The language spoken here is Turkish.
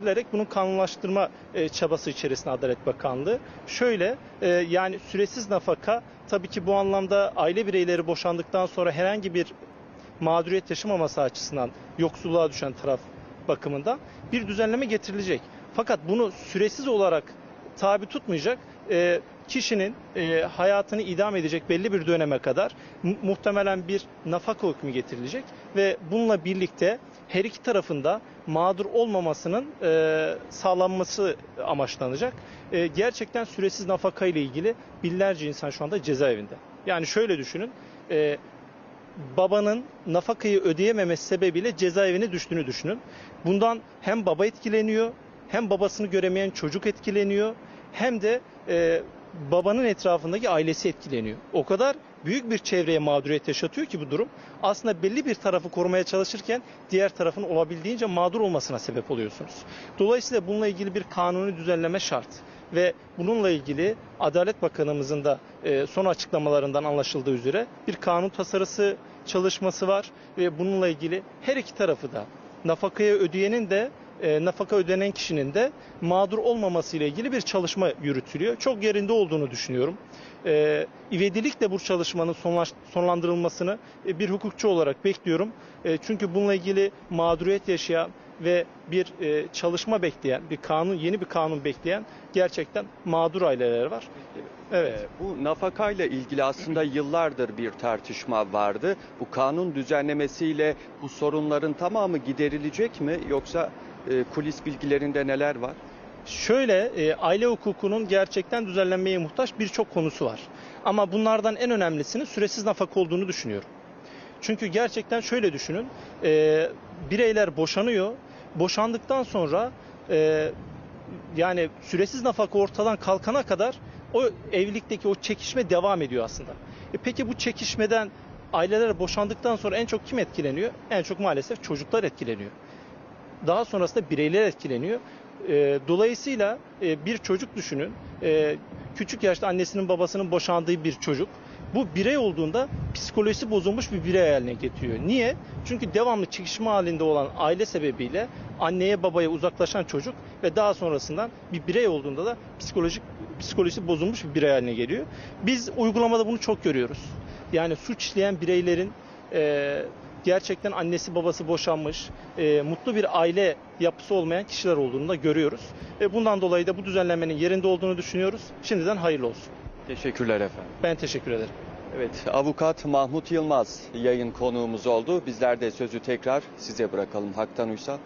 bilerek bunun kanunlaştırma e, çabası içerisinde Adalet Bakanlığı. Şöyle e, yani süresiz nafaka tabii ki bu anlamda aile bireyleri boşandıktan sonra herhangi bir mağduriyet yaşamaması açısından yoksulluğa düşen taraf bakımından bir düzenleme getirilecek. Fakat bunu süresiz olarak tabi tutmayacak e, kişinin e, hayatını idam edecek belli bir döneme kadar mu- muhtemelen bir nafaka hükmü getirilecek ve bununla birlikte her iki tarafında mağdur olmamasının e, sağlanması amaçlanacak. E, gerçekten süresiz nafaka ile ilgili binlerce insan şu anda cezaevinde. Yani şöyle düşünün. e, babanın nafakayı ödeyememesi sebebiyle cezaevine düştüğünü düşünün. Bundan hem baba etkileniyor, hem babasını göremeyen çocuk etkileniyor, hem de e, babanın etrafındaki ailesi etkileniyor. O kadar büyük bir çevreye mağduriyet yaşatıyor ki bu durum. Aslında belli bir tarafı korumaya çalışırken diğer tarafın olabildiğince mağdur olmasına sebep oluyorsunuz. Dolayısıyla bununla ilgili bir kanuni düzenleme şart ve bununla ilgili Adalet Bakanımızın da e, son açıklamalarından anlaşıldığı üzere bir kanun tasarısı çalışması var ve bununla ilgili her iki tarafı da nafakaya ödeyenin de e, nafaka ödenen kişinin de mağdur olmaması ile ilgili bir çalışma yürütülüyor. Çok yerinde olduğunu düşünüyorum. E, ivedilikle bu çalışmanın sonlaş- sonlandırılmasını e, bir hukukçu olarak bekliyorum. E, çünkü bununla ilgili mağduriyet yaşayan ve bir e, çalışma bekleyen, bir kanun, yeni bir kanun bekleyen gerçekten mağdur aileler var. Evet. Ee, Bu nafakayla ilgili aslında yıllardır bir tartışma vardı. Bu kanun düzenlemesiyle bu sorunların tamamı giderilecek mi yoksa e, kulis bilgilerinde neler var? Şöyle e, aile hukukunun gerçekten düzenlenmeye muhtaç birçok konusu var. Ama bunlardan en önemlisinin süresiz nafaka olduğunu düşünüyorum. Çünkü gerçekten şöyle düşünün. e, bireyler boşanıyor. Boşandıktan sonra e, yani süresiz nafaka ortadan kalkana kadar o evlilikteki o çekişme devam ediyor aslında. E peki bu çekişmeden aileler boşandıktan sonra en çok kim etkileniyor? En çok maalesef çocuklar etkileniyor. Daha sonrasında bireyler etkileniyor. E, dolayısıyla e, bir çocuk düşünün. E, küçük yaşta annesinin babasının boşandığı bir çocuk. Bu birey olduğunda psikolojisi bozulmuş bir birey haline getiriyor. Niye? Çünkü devamlı çekişme halinde olan aile sebebiyle anneye babaya uzaklaşan çocuk ve daha sonrasından bir birey olduğunda da psikolojik psikolojisi bozulmuş bir birey haline geliyor. Biz uygulamada bunu çok görüyoruz. Yani suç işleyen bireylerin e, gerçekten annesi babası boşanmış, e, mutlu bir aile yapısı olmayan kişiler olduğunu da görüyoruz. E, bundan dolayı da bu düzenlemenin yerinde olduğunu düşünüyoruz. Şimdiden hayırlı olsun. Teşekkürler efendim. Ben teşekkür ederim. Evet, avukat Mahmut Yılmaz yayın konuğumuz oldu. Bizler de sözü tekrar size bırakalım. Haktan Uysal.